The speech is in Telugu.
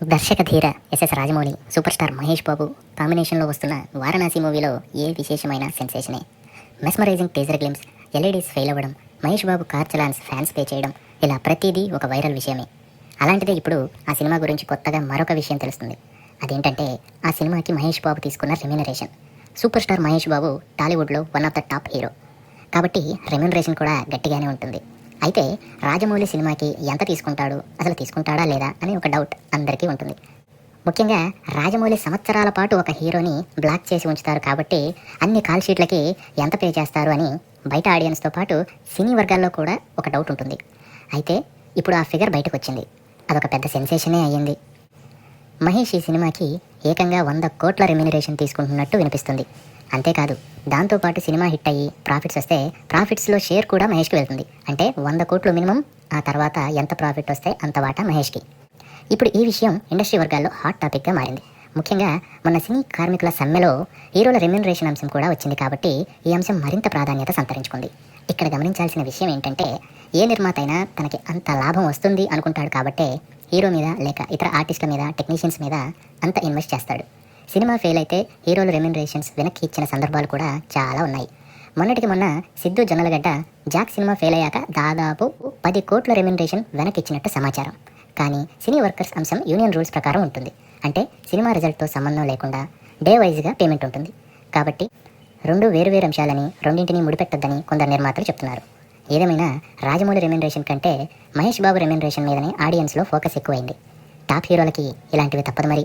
దర్శక ధీర S S Rajamouli super star Mahesh Babu కాంబినేషన్లో వస్తున్న వారణాసి మూవీలో ఏ విశేషమైన సెన్సేషనే? Mesmerising teaser glimpse LEDs fail అవ్వడం Mahesh Babu car challans fans pay చేయడం ఇలా ప్రతిదీ ఒక వైరల్ విషయమే. అలాంటిదే ఇప్పుడు ఆ సినిమా గురించి కొత్తగా మరొక విషయం తెలుస్తుంది. అదేంటంటే ఆ సినిమాకి మహేష్ బాబు తీసుకున్న remuneration. Super star Mahesh Babu టాలీవుడ్లో one of the top hero. కాబట్టి రెమ్యూనరేషన్ కూడా గట్టిగానే ఉంటుంది. అయితే రాజమౌళి సినిమాకి ఎంత తీసుకుంటాడు? అసలు తీసుకుంటాడా లేదా అని ఒక డౌట్ అందరికీ ఉంటుంది. ముఖ్యంగా రాజమౌళి సంవత్సరాల పాటు ఒక హీరోని బ్లాక్ చేసి ఉంచుతారు కాబట్టి అన్ని కాల్ షీట్లకి ఎంత పే చేస్తారు అని బయట ఆడియన్స్తో పాటు సినీ వర్గాల్లో కూడా ఒక డౌట్ ఉంటుంది. అయితే ఇప్పుడు ఆ ఫిగర్ బయటకు వచ్చింది అదొక పెద్ద సెన్సేషనే అయ్యింది. మహేష్ ఈ సినిమాకి ఏకంగా వంద కోట్ల రెమ్యునరేషన్ తీసుకుంటున్నట్టు వినిపిస్తుంది. అంతేకాదు దాంతోపాటు సినిమా హిట్ అయ్యి ప్రాఫిట్స్ వస్తే ప్రాఫిట్స్లో షేర్ కూడా మహేష్కి వెళ్తుంది. అంటే వంద కోట్లు మినిమం ఆ తర్వాత ఎంత ప్రాఫిట్ వస్తే అంత వాటా మహేష్కి. ఇప్పుడు ఈ విషయం ఇండస్ట్రీ వర్గాల్లో హాట్ టాపిక్గా మారింది. ముఖ్యంగా మన సినీ కార్మికుల సమ్మెలో హీరోల రెమ్యూనరేషన్ అంశం కూడా వచ్చింది కాబట్టి ఈ అంశం మరింత ప్రాధాన్యత సంతరించుకుంది. ఇక్కడ గమనించాల్సిన విషయం ఏంటంటే ఏ నిర్మాత అయినా తనకి అంత లాభం వస్తుంది అనుకుంటాడు కాబట్టే హీరో మీద లేక ఇతర ఆర్టిస్టుల మీద టెక్నీషియన్స్ మీద అంత ఇన్వెస్ట్ చేస్తాడు. సినిమా ఫెయిల్ అయితే హీరోలు రెమ్యునరేషన్స్ వెనక్కి ఇచ్చిన సందర్భాలు కూడా చాలా ఉన్నాయి. మొన్నటికి మొన్న సిద్ధు జొన్నలగడ్డ జాక్ సినిమా ఫెయిల్ అయ్యాక దాదాపు పది కోట్ల రెమ్యూనరేషన్ వెనక్కి ఇచ్చినట్టు సమాచారం. కానీ సినీ వర్కర్స్ అంశం యూనియన్ రూల్స్ ప్రకారం ఉంటుంది. అంటే సినిమా రిజల్ట్తో సంబంధం లేకుండా డే వైజ్గా పేమెంట్ ఉంటుంది. కాబట్టి రెండు వేరువేరు అంశాలని రెండింటిని ముడిపెట్టొద్దని కొందరు నిర్మాతలు చెప్తున్నారు. ఏదేమైనా రాజమౌళి రెమ్యూనరేషన్ కంటే మహేష్ బాబు రెమ్యూనరేషన్ మీదనే ఆడియన్స్లో ఫోకస్ ఎక్కువైంది. టాప్ హీరోలకి ఇలాంటివి తప్పదు మరి.